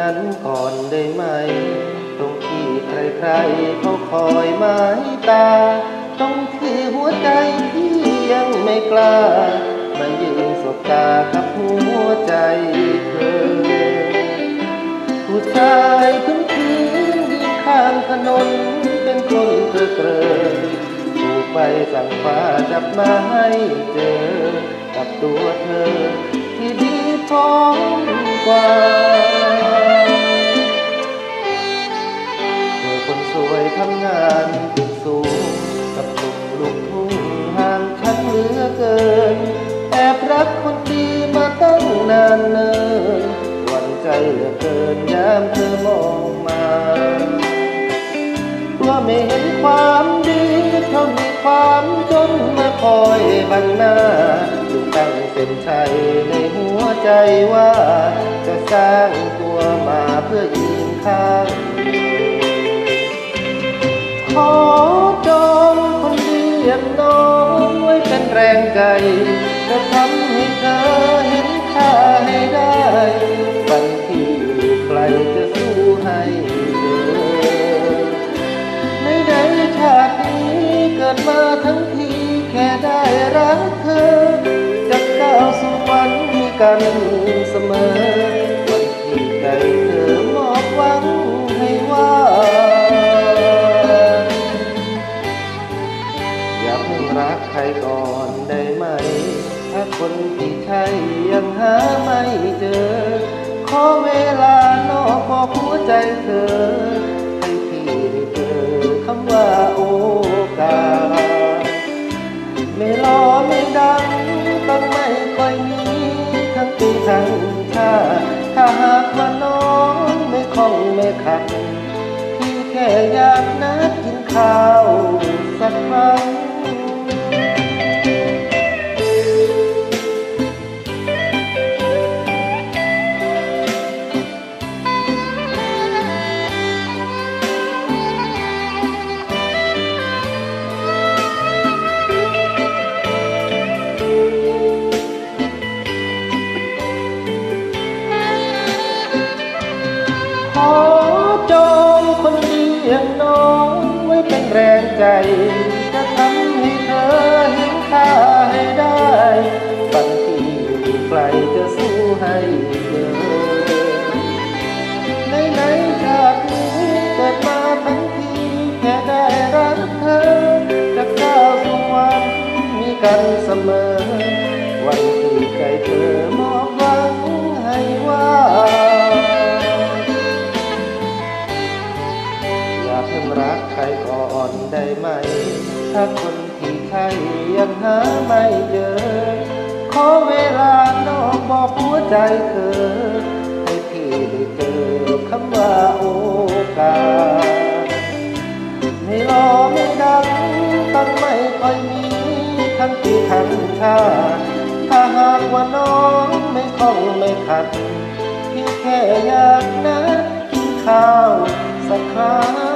นั้นก่อนได้ไหม ตรงที่ใครๆเขาคอยหมายตา ตรงที่หัวใจที่ยังไม่กล้า มันยืนสบตากับหัวใจเธอ ผู้ชายพื้นพื้นยืนข้างถนนเป็นคนเกลอเกลอถูกไปสั่งฟ้าจับมาให้เจอ กับตัวเธอที่ดีพร้อมกว่า ทำงานตึกสูงกับกลุ่มลูกทุ่งห่างฉันเหลือเกิน แอบรักคนดีมาตั้งนานเนินหวันใจเหลือเกินยามเธอมองมาว่าไม่เห็นความดีเท่ามีความจนมาคอยบังหน้าจึงตั้งเป็นชัยในหัวใจว่า จะสร้างตัวมาเพื่อยืนข้าง ขอจองคนเดีย่างน้องไว้เป็นแรงใจจะทำให้เธอเห็นค่าให้ได้วันที่อยู่ไกลจะสู้ให้เดินในในชาตินี้เกิดมาทั้งทีแค่ได้รักเธอจะก้าวสู่วันกันเสมอวันที่ใจเธอ ครก่อนได้ไหม ถ้าคนที่ใช่ยังหาไม่เจอ ขอเวลานอกบอกหัวใจเธอ ให้พี่ได้เจอคำว่าโอกาสไม่รอไม่ดังต้องไม่ค่อยมีทั้งปีทั้งชาถ้าหากว่าน้องไม่คล่องไม่ขัดพี่แค่อยากนัดกินข้าวสักครั้ง ขอจองคนดีอย่างน้องไว้เป็นแรงใจ จะทำให้เธอเห็นค่าให้ได้บางทีอยู่ไกลจะสู้ให้เจอในในๆชาตินี้เกิดมาทั้งทีแค่ได้รักเธอ จะก้าวสู่วันมีกันเสมอ วันที่ใจเธอ เพิ่งรักใครก่อนได้ไหม ถ้าคนที่ใช่ยังหาไม่เจอ ขอเวลานอกบอกหัวใจเธอ ให้พี่ได้เจอคำว่าโอกาสไม่รอไม่ดังตั้งไม่ค่อยมีทั้งปีทั้งชาถ้าหากว่าน้องไม่คล่องไม่ขัด พี่แค่อยากนัดกินข้าวสักครั้ง